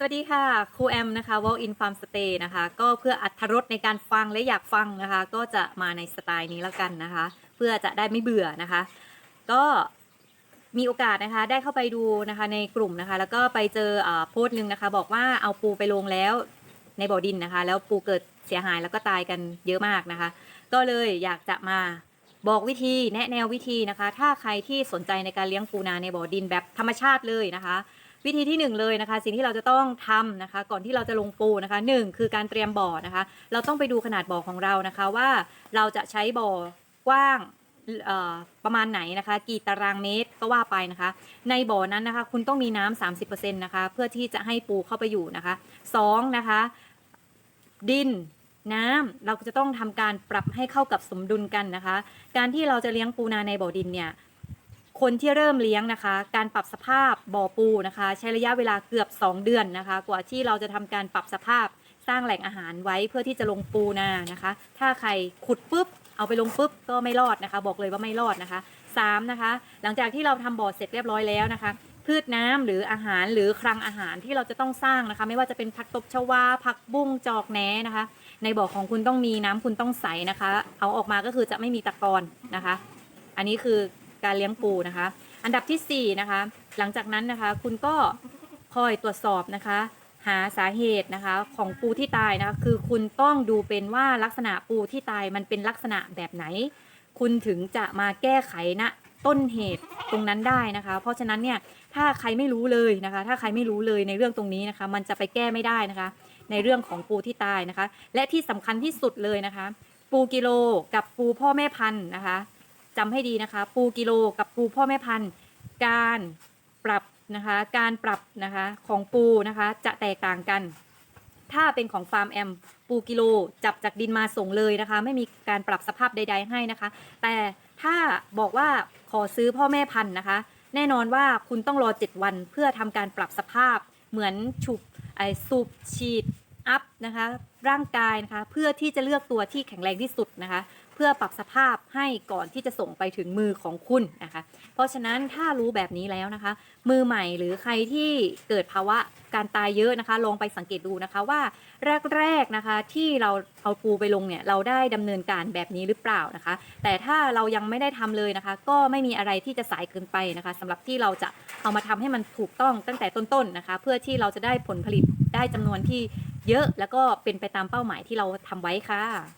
สวัสดีค่ะครูแอมนะคะ Walk in Farm Stay นะคะ ก็เพื่ออัธรสในการฟังและอยากฟังนะคะ ก็จะมาในสไตล์นี้แล้วกันนะคะ เพื่อจะได้ไม่เบื่อนะคะ ก็มีโอกาสนะคะได้เข้าไปดูนะคะในกลุ่มนะคะ แล้วก็ไปเจออโพสต์หนึ่งนะคะ บอกว่าเอาปูไปลงแล้วในบ่อดินนะคะ แล้วปูเกิดเสียหายแล้วก็ตายกันเยอะมากนะคะ ก็เลยอยากจะมาบอกวิธีแนะแนววิธีนะคะ ถ้าใครที่สนใจในการเลี้ยงปูนาในบ่อดินแบบธรรมชาติเลยนะคะ วิธีที่หนึ่งเลยนะคะ สิ่งที่เราจะต้องทำนะคะ ก่อนที่เราจะลงปูนะคะหนึ่งคือการเตรียมบ่อนะคะ เราต้องไปดูขนาดบ่อของเรานะคะว่าเราจะใช้บ่อกว้างประมาณไหนนะคะ กี่ตารางเมตรก็ว่าไปนะคะ ในบ่อนั้นนะคะ คุณต้องมีน้ำ30%นะคะ เพื่อที่จะให้ปูเข้าไปอยู่นะคะสองนะคะ ดินน้ำเราจะต้องทำการปรับให้เข้ากับสมดุลกันนะคะ การที่เราจะเลี้ยงปูนาในบ่อดินเนี่ย คนที่เริ่มเลี้ยงนะคะ การปรับสภาพบ่อปูนะคะ ใช้ระยะเวลาเกือบ 2 เดือนนะคะ กว่าที่เราจะทำการปรับสภาพสร้างแหล่งอาหารไว้เพื่อที่จะลงปูนานะคะ ถ้าใครขุดปุ๊บเอาไปลงปุ๊บก็ไม่รอดนะคะ บอกเลยว่าไม่รอดนะคะสามนะคะ หลังจากที่เราทำบ่อเสร็จเรียบร้อยแล้วนะคะพืชน้ำหรืออาหารหรือคลังอาหารที่เราจะต้องสร้างนะคะ ไม่ว่าจะเป็นผักตบชวาผักบุ้งจอกแหนนะคะ ในบ่อของคุณต้องมีน้ำคุณต้องใสนะคะ เอาออกมาก็คือจะไม่มีตะกอนนะคะ อันนี้คือ การเลี้ยงปูนะคะ อันดับที่สี่นะคะ หลังจากนั้นนะคะคุณก็คอยตรวจสอบนะคะ หาสาเหตุนะคะของปูที่ตายนะคะคือคุณต้องดูเป็นว่าลักษณะปูที่ตายมันเป็นลักษณะแบบไหน คุณถึงจะมาแก้ไขณต้นเหตุตรงนั้นได้นะคะ เพราะฉะนั้นเนี่ยถ้าใครไม่รู้เลยนะคะ ถ้าใครไม่รู้เลยในเรื่องตรงนี้นะคะ มันจะไปแก้ไม่ได้นะคะ ในเรื่องของปูที่ตายนะคะ และที่สำคัญที่สุดเลยนะคะ ปูกิโลกับปูพ่อแม่พันธุ์นะคะ จำให้ดีนะคะ ปูกิโลกับปูพ่อแม่พันธุ์ การปรับนะคะ การปรับนะคะของปูนะคะ จะแตกต่างกัน ถ้าเป็นของฟาร์มแอมปูกิโลจับจากดินมาส่งเลยนะคะ ไม่มีการปรับสภาพใด ๆ ให้นะคะ แต่ถ้าบอกว่าขอซื้อพ่อแม่พันธุ์นะคะ แน่นอนว่าคุณต้องรอ 7 วันเพื่อทำการปรับสภาพเหมือนฉุบไอสูบฉีดอัพนะคะ ร่างกายนะคะ เพื่อที่จะเลือกตัวที่แข็งแรงที่สุดนะคะ เพื่อปรับสภาพให้ก่อนที่จะส่งไปถึงมือของคุณนะคะ เพราะฉะนั้นถ้ารู้แบบนี้แล้วนะคะ มือใหม่หรือใครที่เกิดภาวะการตายเยอะนะคะ ลองไปสังเกตดูนะคะว่าแรกๆนะคะที่เราเอาปูไปลงเนี่ยเราได้ดำเนินการแบบนี้หรือเปล่านะคะ แต่ถ้าเรายังไม่ได้ทำเลยนะคะ ก็ไม่มีอะไรที่จะสายเกินไปนะคะสำหรับที่เราจะเอามาทำให้มันถูกต้องตั้งแต่ต้นๆนะคะ เพื่อที่เราจะได้ผลผลิตได้จำนวนที่ เยอะแล้วก็เป็นไปตามเป้าหมายที่เราทำไว้ค่ะ